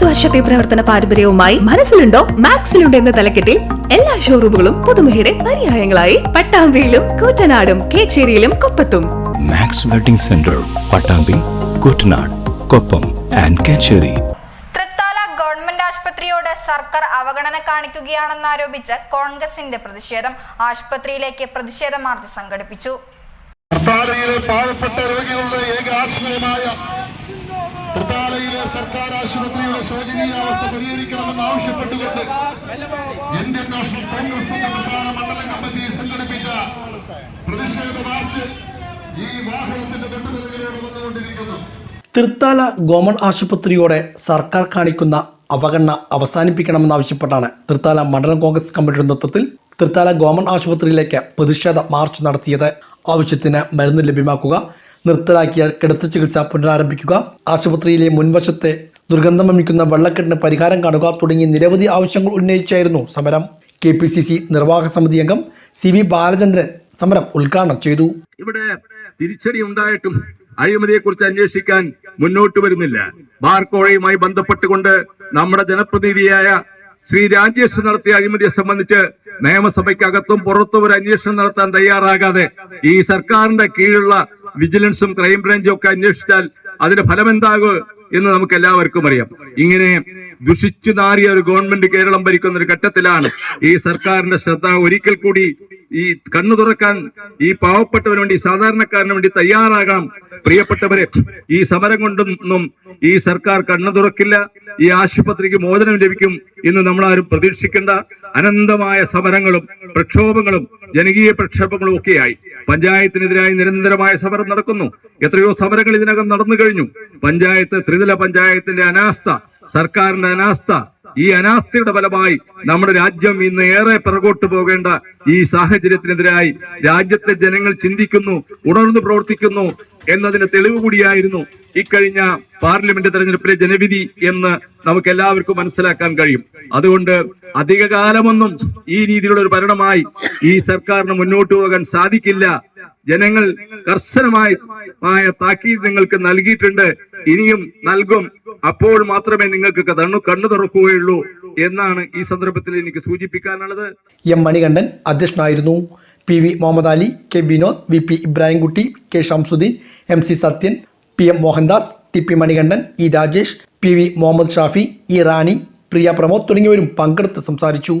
മുപ്പത് വർഷത്തെ പ്രവർത്തന പാരമ്പര്യവുമായി മനസ്സിലുണ്ടോ? മാക്സിലുണ്ടോ എന്ന തലക്കെട്ടിൽ എല്ലാ ഷോറൂമുകളും പുതുമയുടെ പര്യായങ്ങളായി. പട്ടാമ്പിയിലും കൂറ്റനാടും കേച്ചേരിയിലും കൊപ്പത്തും. Max wedding centre Pattambi Koottanad Koppam and Kecheri. Thrithala government ആശുപത്രിയോട് സർക്കാർ അവഗണന കാണിക്കുകയാണെന്നാരോപിച്ച് കോൺഗ്രസിന്റെ പ്രതിഷേധം ആശുപത്രിയിലേക്ക് പ്രതിഷേധ മാർച്ച് സംഘടിപ്പിച്ചു. പാവപ്പെട്ട രോഗികളുടെ ഏക ആശ്രയമായ തൃത്താലയിലെ സർക്കാർ ആശുപത്രിയുടെ ശോചനീയാവസ്ഥ പരിഹരിക്കണമെന്ന് ആവശ്യപ്പെട്ടുകൊണ്ട് ഇന്ത്യൻ നാഷണൽ കോൺഗ്രസിന്റെ പ്രധാന മണ്ഡലം കമ്മിറ്റി സംഘടിപ്പിച്ച പ്രതിഷേധ മാർച്ച് ഈ വാഹനത്തിന്റെ തൊട്ടുപിറകിലൂടെ വന്നുകൊണ്ടിരിക്കുന്നു. തൃത്താല ഗവൺമെന്റ് ആശുപത്രിയോടെ സർക്കാർ കാണിക്കുന്ന അവഗണന അവസാനിപ്പിക്കണമെന്നാവശ്യപ്പെട്ടാണ് തൃത്താല മണ്ഡലം കോൺഗ്രസ് കമ്മിറ്റിയുടെ നേതൃത്വത്തിൽ തൃത്താല ഗവൺമെന്റ് ആശുപത്രിയിലേക്ക് പ്രതിഷേധ മാർച്ച് നടത്തിയത്. ആവശ്യത്തിന് മരുന്ന് ലഭ്യമാക്കുക നിർത്തലാക്കിയ കിടത്തി ചികിത്സ പുനരാരംഭിക്കുക. ആശുപത്രിയിലെ മുൻവശത്തെ ദുർഗന്ധം വമിക്കുന്ന വെള്ളക്കെട്ടിന് പരിഹാരം കാണുക തുടങ്ങി നിരവധി ആവശ്യങ്ങൾ ഉന്നയിച്ചായിരുന്നു സമരം. കെ പി സി സി നിർവാഹക സമിതി അംഗം സി വി ബാലചന്ദ്രൻ സമരം ഉദ്ഘാടനം ചെയ്തു. ഇവിടെ തിരിച്ചടി ഉണ്ടായിട്ടും അഴിമതിയെ കുറിച്ച് അന്വേഷിക്കാൻ മുന്നോട്ട് വരുന്നില്ല. ബാർക്കോഴയുമായി ബന്ധപ്പെട്ടുകൊണ്ട് നമ്മുടെ ജനപ്രതിനിധിയായ ശ്രീ രാജേഷ് നടത്തിയ അഴിമതിയെ സംബന്ധിച്ച് നിയമസഭയ്ക്കകത്തും പുറത്തും ഒരു അന്വേഷണം നടത്താൻ തയ്യാറാകാതെ ഈ സർക്കാരിന്റെ കീഴിലുള്ള വിജിലൻസും ക്രൈംബ്രാഞ്ചും ഒക്കെ അന്വേഷിച്ചാൽ അതിന്റെ ഫലം എന്താകും എന്ന് നമുക്ക് എല്ലാവർക്കും അറിയാം. ഇങ്ങനെ ദുഷിച്ചു നാറിയ ഒരു ഗവൺമെന്റ് കേരളം ഭരിക്കുന്ന ഒരു ഘട്ടത്തിലാണ് ഈ സർക്കാരിന്റെ ശ്രദ്ധ ഒരിക്കൽ കൂടി ഈ കണ്ണു തുറക്കാൻ ഈ പാവപ്പെട്ടവന് വേണ്ടി സാധാരണക്കാരന് വേണ്ടി തയ്യാറാകണം. പ്രിയപ്പെട്ടവരെ ഈ സമരം കൊണ്ടൊന്നും ഈ സർക്കാർ കണ്ണു തുറക്കില്ല. ഈ ആശുപത്രിക്ക് മോചനം ലഭിക്കും എന്ന് നമ്മളാരും പ്രതീക്ഷിക്കേണ്ട അനന്തമായ സമരങ്ങളും പ്രക്ഷോഭങ്ങളും ജനകീയ പ്രക്ഷോഭങ്ങളും ഒക്കെയായി. പഞ്ചായത്തിനെതിരായി നിരന്തരമായ സമരം നടക്കുന്നു. എത്രയോ സമരങ്ങൾ ഇതിനകം നടന്നു കഴിഞ്ഞു. പഞ്ചായത്ത് ത്രിതല പഞ്ചായത്തിന്റെ അനാസ്ഥ സർക്കാരിന്റെ അനാസ്ഥ ഈ അനാസ്ഥയുടെ ഫലമായി നമ്മുടെ രാജ്യം ഇന്ന് ഏറെ പിറകോട്ട് പോകേണ്ട ഈ സാഹചര്യത്തിനെതിരായി രാജ്യത്തെ ജനങ്ങൾ ചിന്തിക്കുന്നു ഉണർന്നു പ്രവർത്തിക്കുന്നു എന്നതിന് തെളിവ് കൂടിയായിരുന്നു ഇക്കഴിഞ്ഞ പാർലമെന്റ് തെരഞ്ഞെടുപ്പിലെ ജനവിധി എന്ന് നമുക്ക് എല്ലാവർക്കും മനസ്സിലാക്കാൻ കഴിയും. അതുകൊണ്ട് അധിക കാലമൊന്നും ഈ രീതിയിലുള്ള ഒരു ഭരണമായി ഈ സർക്കാരിന് മുന്നോട്ട് പോകാൻ സാധിക്കില്ല. ജനങ്ങൾ കർശനമായ താക്കീത് നിങ്ങൾക്ക് നൽകിയിട്ടുണ്ട്. ഇനിയും നൽകും. അപ്പോൾ മാത്രമേ നിങ്ങൾക്ക് കണ്ണു കണ്ണു തുറക്കുകയുള്ളൂ എന്നാണ് ഈ സന്ദർഭത്തിൽ എനിക്ക് സൂചിപ്പിക്കാനുള്ളത്. എം മണികണ്ഠൻ അധ്യക്ഷനായിരുന്നു. P V Muhammad Ali K Vinod V P Ibrahimkutty K Shamsuddin M C Sathyan P M Mohandas T P Manikandan E Rajesh P V Muhammad Shafi E Rani Priya Pramod തുടങ്ങിയവരും പങ്കെടുത്ത് സംസാരിച്ചു.